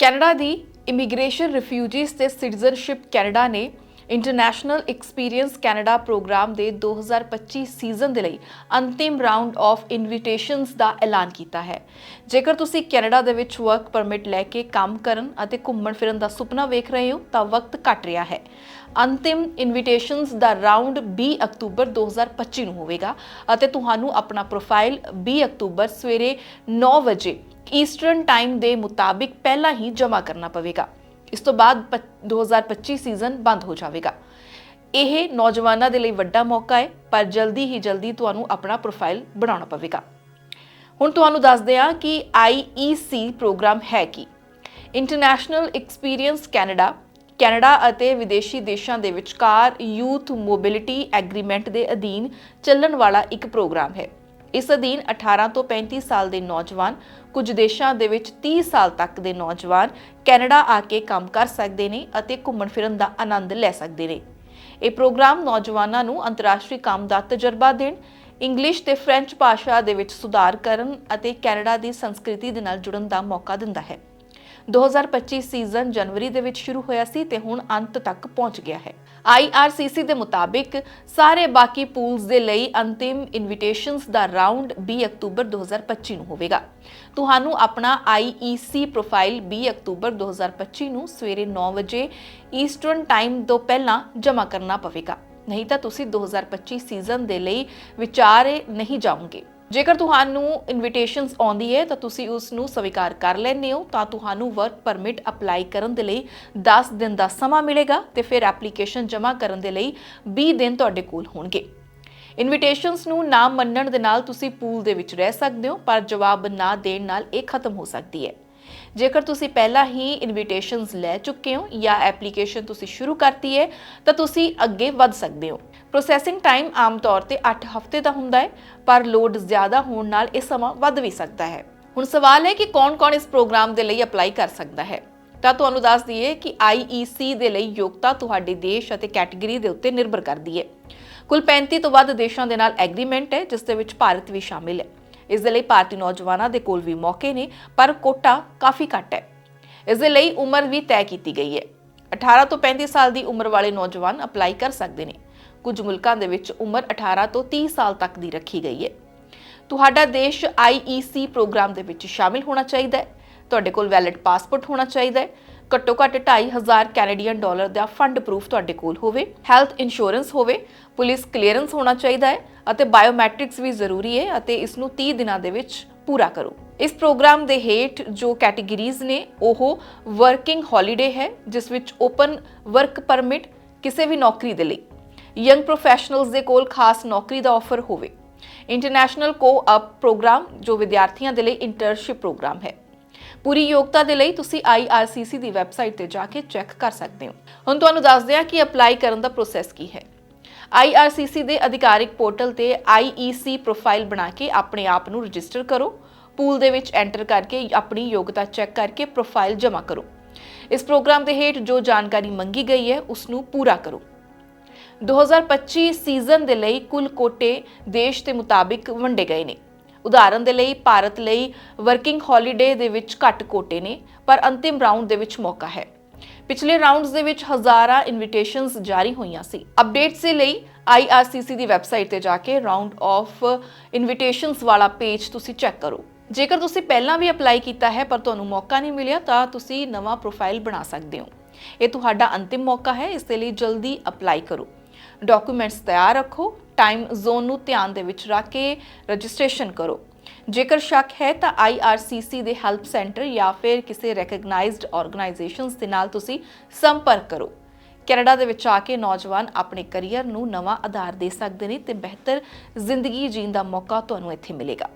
Canada ਦੀ immigration refugees ਤੇ citizenship Canada ਨੇ international experience Canada program ਦੇ 2025 ਸੀਜ਼ਨ ਦੇ ਲਈ ਅੰਤਿਮ ਰਾਉਂਡ ਆਫ ਇਨਵੀਟੇਸ਼ਨਸ ਦਾ ਐਲਾਨ ਕੀਤਾ ਹੈ। ਜੇਕਰ ਤੁਸੀਂ ਕੈਨੇਡਾ ਦੇ ਵਿੱਚ ਵਰਕ ਪਰਮਿਟ ਲੈ ਕੇ ਕੰਮ ਕਰਨ ਅਤੇ ਘੁੰਮਣ ਫਿਰਨ ਦਾ ਸੁਪਨਾ ਵੇਖ ਰਹੇ ਹੋ, ਤਾਂ ਵਕਤ ਘਟ ਰਿਹਾ ਹੈ। ਅੰਤਿਮ ਇਨਵੀਟੇਸ਼ਨਸ ਦਾ ਰਾਉਂਡ 20 ਅਕਤੂਬਰ 2025 ਨੂੰ ਹੋਵੇਗਾ ਅਤੇ ਤੁਹਾਨੂੰ ਆਪਣਾ ਪ੍ਰੋਫਾਈਲ 20 ਅਕਤੂਬਰ ਸਵੇਰੇ 9 ਵਜੇ ਈਸਟਰਨ ਟਾਈਮ ਦੇ ਮੁਤਾਬਿਕ ਪਹਿਲਾਂ ਹੀ ਜਮ੍ਹਾਂ ਕਰਨਾ ਪਵੇਗਾ। ਇਸ ਤੋਂ ਬਾਅਦ ਪ- 2025 ਸੀਜ਼ਨ ਬੰਦ ਹੋ ਜਾਵੇਗਾ। ਇਹ ਨੌਜਵਾਨਾਂ ਦੇ ਲਈ ਵੱਡਾ ਮੌਕਾ ਹੈ, ਪਰ ਜਲਦੀ ਹੀ ਜਲਦੀ ਤੁਹਾਨੂੰ ਆਪਣਾ ਪ੍ਰੋਫਾਈਲ ਬਣਾਉਣਾ ਪਵੇਗਾ। ਹੁਣ ਤੁਹਾਨੂੰ ਦੱਸਦੇ ਹਾਂ ਕਿ IEC ਪ੍ਰੋਗਰਾਮ ਹੈ ਕੀ। ਇੰਟਰਨੈਸ਼ਨਲ ਐਕਸਪੀਰੀਅੰਸ ਕੈਨੇਡਾ ਕੈਨੇਡਾ ਅਤੇ ਵਿਦੇਸ਼ੀ ਦੇਸ਼ਾਂ ਦੇ ਵਿਚਕਾਰ ਯੂਥ ਮੋਬਿਲਿਟੀ ਐਗਰੀਮੈਂਟ ਦੇ ਅਧੀਨ ਚੱਲਣ ਵਾਲਾ ਇੱਕ ਪ੍ਰੋਗਰਾਮ ਹੈ। ਇਸ ਅਧੀਨ 18 ਤੋਂ 35 ਸਾਲ ਦੇ ਨੌਜਵਾਨ, ਕੁਝ ਦੇਸ਼ਾਂ ਦੇ ਵਿੱਚ 30 ਸਾਲ ਤੱਕ ਦੇ ਨੌਜਵਾਨ ਕੈਨੇਡਾ ਆ ਕੇ ਕੰਮ ਕਰ ਸਕਦੇ ਨੇ ਅਤੇ ਘੁੰਮਣ ਫਿਰਨ ਦਾ ਆਨੰਦ ਲੈ ਸਕਦੇ ਨੇ। ਇਹ ਪ੍ਰੋਗਰਾਮ ਨੌਜਵਾਨਾਂ ਨੂੰ ਅੰਤਰਰਾਸ਼ਟਰੀ ਕੰਮ ਦਾ ਤਜਰਬਾ ਦੇਣ, ਇੰਗਲਿਸ਼ ਤੇ ਫ੍ਰੈਂਚ ਭਾਸ਼ਾ ਦੇ ਵਿੱਚ ਸੁਧਾਰ ਕਰਨ ਅਤੇ ਕੈਨੇਡਾ ਦੀ ਸੰਸਕ੍ਰਿਤੀ ਦੇ ਨਾਲ ਜੁੜਨ ਦਾ ਮੌਕਾ ਦਿੰਦਾ ਹੈ। 2025 ਸੀਜ਼ਨ ਜਨਵਰੀ ਦੇ ਵਿੱਚ ਸ਼ੁਰੂ ਹੋਇਆ ਸੀ ਤੇ ਹੁਣ ਅੰਤ ਤੱਕ ਪਹੁੰਚ ਗਿਆ ਹੈ। IRCC ਦੇ ਮੁਤਾਬਿਕ ਸਾਰੇ ਬਾਕੀ ਪੂਲਸ ਦੇ ਲਈ ਅੰਤਿਮ ਇਨਵੀਟੇਸ਼ਨਸ ਦਾ ਰਾਉਂਡ 20 ਅਕਤੂਬਰ 2025 ਨੂੰ ਹੋਵੇਗਾ। ਤੁਹਾਨੂੰ ਆਪਣਾ IEC ਪ੍ਰੋਫਾਈਲ 20 ਅਕਤੂਬਰ 2025 ਨੂੰ ਸਵੇਰੇ 9 ਵਜੇ ਈਸਟਰਨ ਟਾਈਮ ਤੋਂ ਪਹਿਲਾਂ ਜਮ੍ਹਾਂ ਕਰਨਾ ਪਵੇਗਾ। ਨਹੀਂ ਤਾਂ ਤੁਸੀਂ 2025 ਸੀਜ਼ਨ ਦੇ ਲਈ ਵਿਚਾਰੇ ਨਹੀਂ ਜਾਓਗੇ। ਜੇਕਰ ਤੁਹਾਨੂੰ ਇਨਵੀਟੇਸ਼ਨਸ ਆਉਂਦੀ ਹੈ ਤਾਂ ਤੁਸੀਂ ਉਸ ਨੂੰ ਸਵੀਕਾਰ ਕਰ ਲੈਂਦੇ ਹੋ, ਤਾਂ ਤੁਹਾਨੂੰ ਵਰਕ ਪਰਮਿਟ ਅਪਲਾਈ ਕਰਨ ਦੇ ਲਈ 10 ਦਿਨ ਦਾ ਸਮਾਂ ਮਿਲੇਗਾ ਤੇ ਫਿਰ ਐਪਲੀਕੇਸ਼ਨ ਜਮ੍ਹਾਂ ਕਰਨ ਦੇ ਲਈ 20 ਦਿਨ ਤੁਹਾਡੇ ਕੋਲ ਹੋਣਗੇ। ਇਨਵੀਟੇਸ਼ਨਸ ਨੂੰ ਨਾ ਮੰਨਣ ਦੇ ਨਾਲ ਤੁਸੀਂ ਪੂਲ ਦੇ ਵਿੱਚ ਰਹਿ ਸਕਦੇ ਹੋ, ਪਰ ਜਵਾਬ ਨਾ ਦੇਣ ਨਾਲ ਇਹ ਖਤਮ ਹੋ ਸਕਦੀ ਹੈ ਜੇਕਰ ਤੁਸੀਂ ਪਹਿਲਾਂ ਹੀ ਇਨਵੀਟੇਸ਼ਨਸ ਲੈ ਚੁੱਕੇ ਹੋ ਜਾਂ ਐਪਲੀਕੇਸ਼ਨ ਤੁਸੀਂ ਸ਼ੁਰੂ ਕਰਤੀ ਹੈ ਤਾਂ ਤੁਸੀਂ ਅੱਗੇ ਵੱਧ ਸਕਦੇ ਹੋ। ਪ੍ਰੋਸੈਸਿੰਗ ਟਾਈਮ ਆਮ ਤੌਰ ਤੇ 8 ਹਫ਼ਤੇ ਦਾ ਹੁੰਦਾ ਹੈ, ਪਰ ਲੋਡ ਜ਼ਿਆਦਾ ਹੋਣ ਨਾਲ ਇਹ ਸਮਾਂ ਵੱਧ ਵੀ ਸਕਦਾ ਹੈ। ਹੁਣ ਸਵਾਲ ਹੈ ਕਿ ਕੌਣ-ਕੌਣ ਇਸ ਪ੍ਰੋਗਰਾਮ ਦੇ ਲਈ ਅਪਲਾਈ ਕਰ ਸਕਦਾ ਹੈ? ਤਾਂ ਤੁਹਾਨੂੰ ਦੱਸ ਦਈਏ ਕਿ IEC ਦੇ ਲਈ ਯੋਗਤਾ ਤੁਹਾਡੇ ਦੇਸ਼ ਅਤੇ ਕੈਟਾਗਰੀ ਦੇ ਉੱਤੇ ਨਿਰਭਰ ਕਰਦੀ ਹੈ। ਕੁੱਲ 35 ਤੋਂ ਵੱਧ ਦੇਸ਼ਾਂ ਦੇ ਨਾਲ ਐਗਰੀਮੈਂਟ ਹੈ, ਜਿਸ ਦੇ ਵਿੱਚ ਭਾਰਤ ਵੀ ਸ਼ਾਮਿਲ ਹੈ। ਇਸ ਦੇ ਲਈ ਭਾਰਤੀ ਨੌਜਵਾਨਾਂ ਦੇ ਕੋਲ ਵੀ ਮੌਕੇ ਨੇ, ਪਰ ਕੋਟਾ ਕਾਫੀ ਘੱਟ ਹੈ। ਇਸ ਦੇ ਲਈ ਉਮਰ ਵੀ ਤੈਅ ਕੀਤੀ ਗਈ ਹੈ। 18 ਤੋਂ 35 ਸਾਲ ਦੀ ਉਮਰ ਵਾਲੇ ਨੌਜਵਾਨ ਅਪਲਾਈ ਕਰ ਸਕਦੇ ਨੇ। ਕੁਝ ਮੁਲਕਾਂ ਦੇ ਵਿੱਚ ਉਮਰ 18 ਤੋਂ 30 ਸਾਲ ਤੱਕ ਦੀ ਰੱਖੀ ਗਈ ਹੈ। ਤੁਹਾਡਾ ਦੇਸ਼ IEC ਪ੍ਰੋਗਰਾਮ ਦੇ ਵਿੱਚ ਸ਼ਾਮਿਲ ਹੋਣਾ ਚਾਹੀਦਾ ਹੈ। ਤੁਹਾਡੇ ਕੋਲ ਵੈਲਿਡ ਪਾਸਪੋਰਟ ਹੋਣਾ ਚਾਹੀਦਾ ਹੈ। ਘੱਟੋ ਘੱਟ 2500 ਕੈਨੇਡੀਅਨ ਡਾਲਰ ਦਾ ਫੰਡ ਪ੍ਰੂਫ ਤੁਹਾਡੇ ਕੋਲ ਹੋਵੇ, ਹੈਲਥ ਇੰਸ਼ੋਰੈਂਸ ਹੋਵੇ, ਪੁਲਿਸ ਕਲੀਅਰੈਂਸ ਹੋਣਾ ਚਾਹੀਦਾ ਹੈ ਅਤੇ ਬਾਇਓਮੈਟ੍ਰਿਕਸ ਵੀ ਜ਼ਰੂਰੀ ਹੈ ਅਤੇ ਇਸ ਨੂੰ 30 ਦਿਨਾਂ ਦੇ ਵਿੱਚ ਪੂਰਾ ਕਰੋ। ਇਸ ਪ੍ਰੋਗਰਾਮ ਦੇ ਹੇਠ ਜੋ ਕੈਟਾਗਰੀਜ਼ ਨੇ, ਉਹ ਵਰਕਿੰਗ ਹੌਲੀਡੇ ਹੈ, ਜਿਸ ਵਿੱਚ ਓਪਨ ਵਰਕ ਪਰਮਿਟ, ਕਿਸੇ ਵੀ ਨੌਕਰੀ ਦੇ ਲਈ। ਯੰਗ ਪ੍ਰੋਫੈਸ਼ਨਲਸ ਦੇ ਕੋਲ ਖਾਸ ਨੌਕਰੀ ਦਾ ਆਫਰ ਹੋਵੇ। ਇੰਟਰਨੈਸ਼ਨਲ ਕੋ-ਅਪ ਪ੍ਰੋਗਰਾਮ, ਜੋ ਵਿਦਿਆਰਥੀਆਂ ਦੇ ਲਈ ਇੰਟਰਨਸ਼ਿਪ ਪ੍ਰੋਗਰਾਮ ਹੈ। ਪੂਰੀ ਯੋਗਤਾ ਦੇ ਲਈ ਤੁਸੀਂ IRCC ਦੀ ਵੈਬਸਾਈਟ ਤੇ ਜਾ ਕੇ ਚੈੱਕ ਕਰ ਸਕਦੇ ਹੋ। ਹੁਣ ਤੁਹਾਨੂੰ ਦੱਸਦੇ ਹਾਂ ਕਿ ਅਪਲਾਈ ਕਰਨ ਦਾ ਪ੍ਰੋਸੈਸ ਕੀ ਹੈ। IRCC ਦੇ ਅਧਿਕਾਰਿਕ ਪੋਰਟਲ ਤੇ IEC ਪ੍ਰੋਫਾਈਲ ਬਣਾ ਕੇ ਆਪਣੇ ਆਪ ਨੂੰ ਰਜਿਸਟਰ ਕਰੋ। ਪੂਲ ਦੇ ਵਿੱਚ ਐਂਟਰ ਕਰਕੇ ਆਪਣੀ ਯੋਗਤਾ ਚੈੱਕ ਕਰਕੇ ਪ੍ਰੋਫਾਈਲ ਜਮ੍ਹਾਂ ਕਰੋ। ਇਸ ਪ੍ਰੋਗਰਾਮ ਦੇ ਹੇਠ ਜੋ ਜਾਣਕਾਰੀ ਮੰਗੀ ਗਈ ਹੈ, ਉਸ ਨੂੰ ਪੂਰਾ ਕਰੋ। 2025 ਸੀਜ਼ਨ ਦੇ ਲਈ ਕੁੱਲ ਕੋਟੇ ਦੇਸ਼ ਦੇ ਮੁਤਾਬਿਕ ਵੰਡੇ ਗਏ ਨੇ। ਉਦਾਹਰਨ ਦੇ ਲਈ ਭਾਰਤ ਲਈ ਵਰਕਿੰਗ ਹੌਲੀਡੇ ਦੇ ਵਿੱਚ ਘੱਟ ਕੋਟੇ ਨੇ, ਪਰ ਅੰਤਿਮ ਰਾਉਂਡ ਦੇ ਵਿੱਚ ਮੌਕਾ ਹੈ। ਪਿਛਲੇ ਰਾਉਂਡਸ ਦੇ ਵਿੱਚ ਹਜ਼ਾਰਾਂ ਇਨਵੀਟੇਸ਼ਨਸ ਜਾਰੀ ਹੋਈਆਂ ਸੀ। ਅਪਡੇਟਸ ਦੇ ਲਈ IRCC ਦੀ ਵੈਬਸਾਈਟ ਤੇ ਜਾ ਕੇ ਰਾਉਂਡ ਆਫ ਇਨਵੀਟੇਸ਼ਨਸ ਵਾਲਾ ਪੇਜ ਤੁਸੀਂ ਚੈੱਕ ਕਰੋ। ਜੇਕਰ ਤੁਸੀਂ ਪਹਿਲਾਂ ਵੀ ਅਪਲਾਈ ਕੀਤਾ ਹੈ, ਪਰ ਤੁਹਾਨੂੰ ਮੌਕਾ ਨਹੀਂ ਮਿਲਿਆ, ਤਾਂ ਤੁਸੀਂ ਨਵਾਂ ਪ੍ਰੋਫਾਈਲ ਬਣਾ ਸਕਦੇ ਹੋ। ਇਹ ਤੁਹਾਡਾ ਅੰਤਿਮ ਮੌਕਾ ਹੈ, ਇਸ ਦੇ ਲਈ ਜਲਦੀ ਅਪਲਾਈ ਕਰੋ। ਡਾਕੂਮੈਂਟਸ ਤਿਆਰ ਰੱਖੋ ਟਾਈਮ ਜ਼ੋਨ ਨੂੰ ਧਿਆਨ ਦੇ ਵਿੱਚ ਰੱਖ ਕੇ ਰਜਿਸਟ੍ਰੇਸ਼ਨ ਕਰੋ। ਜੇਕਰ ਸ਼ੱਕ ਹੈ ਤਾਂ IRCC ਦੇ ਹੈਲਪ ਸੈਂਟਰ ਜਾਂ ਫਿਰ ਕਿਸੇ ਰੈਕਗਨਾਈਜ਼ਡ ਆਰਗੇਨਾਈਜੇਸ਼ਨਸ ਦੇ ਨਾਲ ਤੁਸੀਂ ਸੰਪਰਕ ਕਰੋ। ਕੈਨੇਡਾ ਦੇ ਵਿੱਚ ਆ ਕੇ ਨੌਜਵਾਨ ਆਪਣੇ ਕੈਰੀਅਰ ਨੂੰ ਨਵਾਂ ਆਧਾਰ ਦੇ ਸਕਦੇ ਨੇ ਤੇ ਬਿਹਤਰ ਜ਼ਿੰਦਗੀ ਜੀਣ ਦਾ ਮੌਕਾ ਤੁਹਾਨੂੰ ਇੱਥੇ ਮਿਲੇਗਾ।